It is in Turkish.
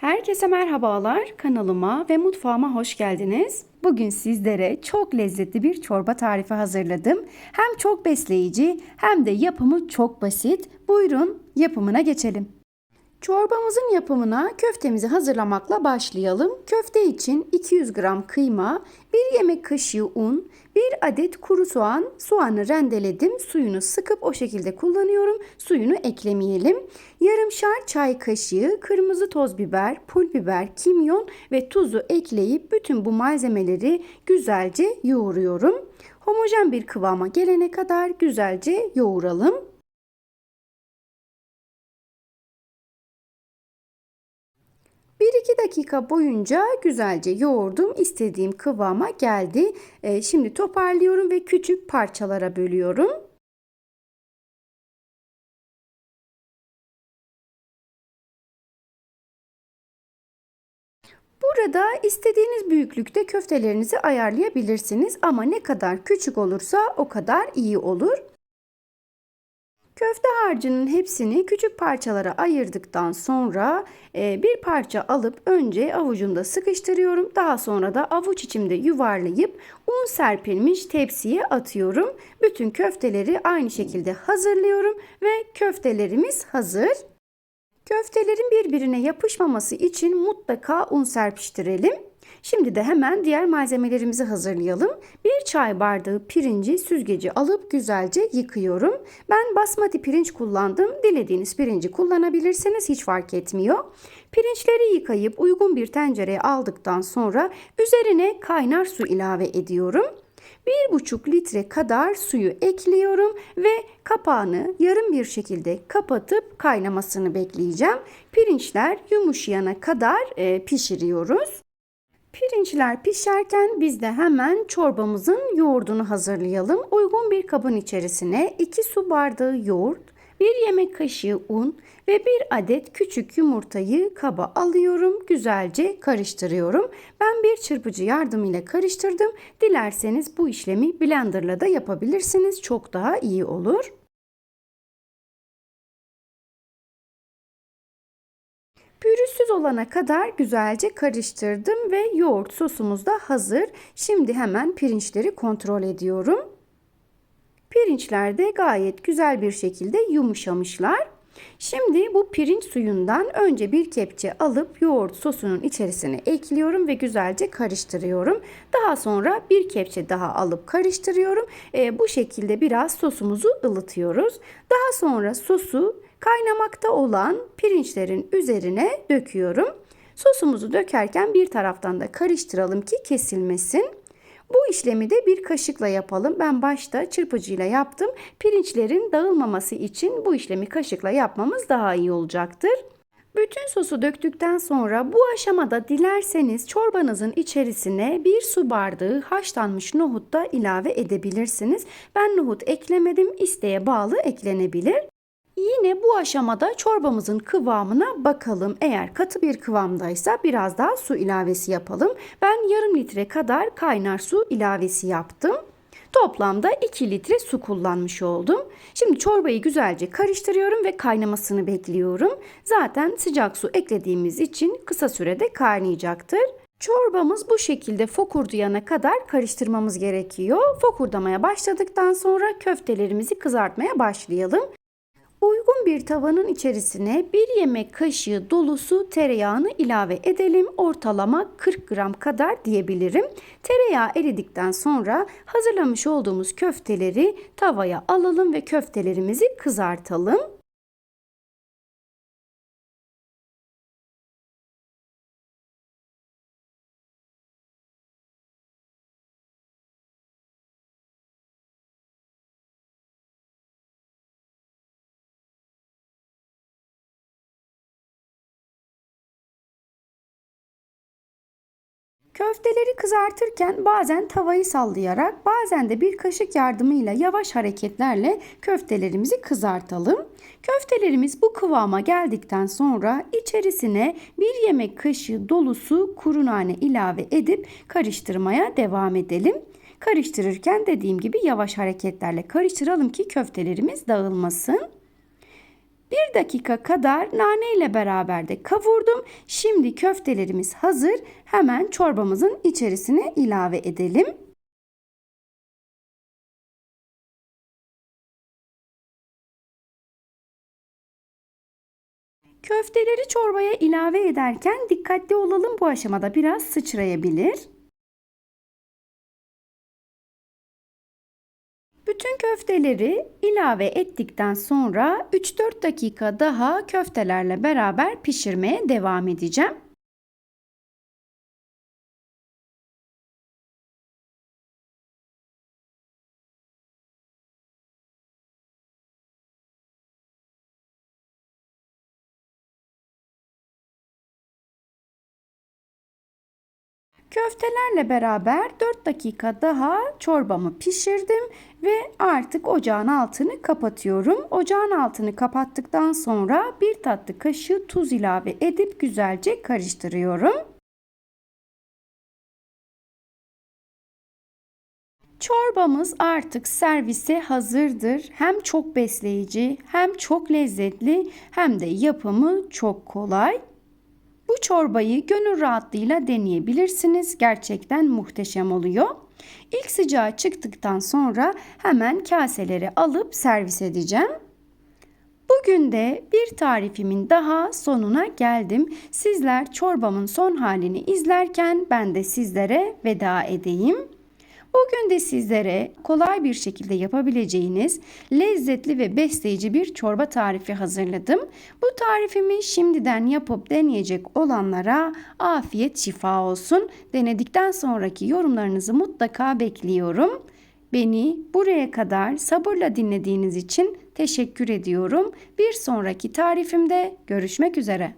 Herkese merhabalar. Kanalıma ve mutfağıma hoş geldiniz. Bugün sizlere çok lezzetli bir çorba tarifi hazırladım. Hem çok besleyici hem de yapımı çok basit. Buyurun yapımına geçelim. Çorbamızın yapımına köftemizi hazırlamakla başlayalım. Köfte için 200 gram kıyma, 1 yemek kaşığı un, 1 adet kuru soğan, soğanı rendeledim. Suyunu sıkıp o şekilde kullanıyorum. Suyunu eklemeyelim. Yarımşar çay kaşığı kırmızı toz biber, pul biber, kimyon ve tuzu ekleyip bütün bu malzemeleri güzelce yoğuruyorum. Homojen bir kıvama gelene kadar güzelce yoğuralım. 1-2 dakika boyunca güzelce yoğurdum. İstediğim kıvama geldi. Ee, şimdi toparlıyorum ve küçük parçalara bölüyorum. Burada istediğiniz büyüklükte köftelerinizi ayarlayabilirsiniz ama ne kadar küçük olursa o kadar iyi olur. Köfte harcının hepsini küçük parçalara ayırdıktan sonra e, bir parça alıp önce avucumda sıkıştırıyorum. Daha sonra da avuç içimde yuvarlayıp un serpilmiş tepsiye atıyorum. Bütün köfteleri aynı şekilde hazırlıyorum ve köftelerimiz hazır. Köftelerin birbirine yapışmaması için mutlaka un serpiştirelim. Şimdi de hemen diğer malzemelerimizi hazırlayalım. Bir çay bardağı pirinci süzgeci alıp güzelce yıkıyorum. Ben basmati pirinç kullandım. Dilediğiniz pirinci kullanabilirsiniz. Hiç fark etmiyor. Pirinçleri yıkayıp uygun bir tencereye aldıktan sonra üzerine kaynar su ilave ediyorum. 1,5 litre kadar suyu ekliyorum ve kapağını yarım bir şekilde kapatıp kaynamasını bekleyeceğim. Pirinçler yumuşayana kadar e, pişiriyoruz. Pirinçler pişerken biz de hemen çorbamızın yoğurdunu hazırlayalım. Uygun bir kabın içerisine 2 su bardağı yoğurt, 1 yemek kaşığı un ve 1 adet küçük yumurtayı kaba alıyorum. Güzelce karıştırıyorum. Ben bir çırpıcı yardımıyla karıştırdım. Dilerseniz bu işlemi blenderla da yapabilirsiniz. Çok daha iyi olur. Pürüzsüz olana kadar güzelce karıştırdım ve yoğurt sosumuz da hazır. Şimdi hemen pirinçleri kontrol ediyorum. Pirinçler de gayet güzel bir şekilde yumuşamışlar. Şimdi bu pirinç suyundan önce bir kepçe alıp yoğurt sosunun içerisine ekliyorum ve güzelce karıştırıyorum. Daha sonra bir kepçe daha alıp karıştırıyorum. E, bu şekilde biraz sosumuzu ılıtıyoruz. Daha sonra sosu kaynamakta olan pirinçlerin üzerine döküyorum. Sosumuzu dökerken bir taraftan da karıştıralım ki kesilmesin. Bu işlemi de bir kaşıkla yapalım. Ben başta çırpıcıyla yaptım. Pirinçlerin dağılmaması için bu işlemi kaşıkla yapmamız daha iyi olacaktır. Bütün sosu döktükten sonra bu aşamada dilerseniz çorbanızın içerisine bir su bardağı haşlanmış nohut da ilave edebilirsiniz. Ben nohut eklemedim. İsteğe bağlı eklenebilir. Yine bu aşamada çorbamızın kıvamına bakalım. Eğer katı bir kıvamdaysa biraz daha su ilavesi yapalım. Ben yarım litre kadar kaynar su ilavesi yaptım. Toplamda 2 litre su kullanmış oldum. Şimdi çorbayı güzelce karıştırıyorum ve kaynamasını bekliyorum. Zaten sıcak su eklediğimiz için kısa sürede kaynayacaktır. Çorbamız bu şekilde fokurdayana kadar karıştırmamız gerekiyor. Fokurdamaya başladıktan sonra köftelerimizi kızartmaya başlayalım. Uygun bir tavanın içerisine bir yemek kaşığı dolusu tereyağını ilave edelim. Ortalama 40 gram kadar diyebilirim. Tereyağı eridikten sonra hazırlamış olduğumuz köfteleri tavaya alalım ve köftelerimizi kızartalım. Köfteleri kızartırken bazen tavayı sallayarak bazen de bir kaşık yardımıyla yavaş hareketlerle köftelerimizi kızartalım. Köftelerimiz bu kıvama geldikten sonra içerisine bir yemek kaşığı dolusu kuru nane ilave edip karıştırmaya devam edelim. Karıştırırken dediğim gibi yavaş hareketlerle karıştıralım ki köftelerimiz dağılmasın. Bir dakika kadar nane ile beraber de kavurdum. Şimdi köftelerimiz hazır. Hemen çorbamızın içerisine ilave edelim. Köfteleri çorbaya ilave ederken dikkatli olalım bu aşamada biraz sıçrayabilir. Bütün köfteleri ilave ettikten sonra 3-4 dakika daha köftelerle beraber pişirmeye devam edeceğim. Köftelerle beraber 4 dakika daha çorbamı pişirdim ve artık ocağın altını kapatıyorum. Ocağın altını kapattıktan sonra bir tatlı kaşığı tuz ilave edip güzelce karıştırıyorum. Çorbamız artık servise hazırdır. Hem çok besleyici, hem çok lezzetli, hem de yapımı çok kolay. Bu çorbayı gönül rahatlığıyla deneyebilirsiniz. Gerçekten muhteşem oluyor. İlk sıcağı çıktıktan sonra hemen kaselere alıp servis edeceğim. Bugün de bir tarifimin daha sonuna geldim. Sizler çorbamın son halini izlerken ben de sizlere veda edeyim. Bugün de sizlere kolay bir şekilde yapabileceğiniz lezzetli ve besleyici bir çorba tarifi hazırladım. Bu tarifimi şimdiden yapıp deneyecek olanlara afiyet şifa olsun. Denedikten sonraki yorumlarınızı mutlaka bekliyorum. Beni buraya kadar sabırla dinlediğiniz için teşekkür ediyorum. Bir sonraki tarifimde görüşmek üzere.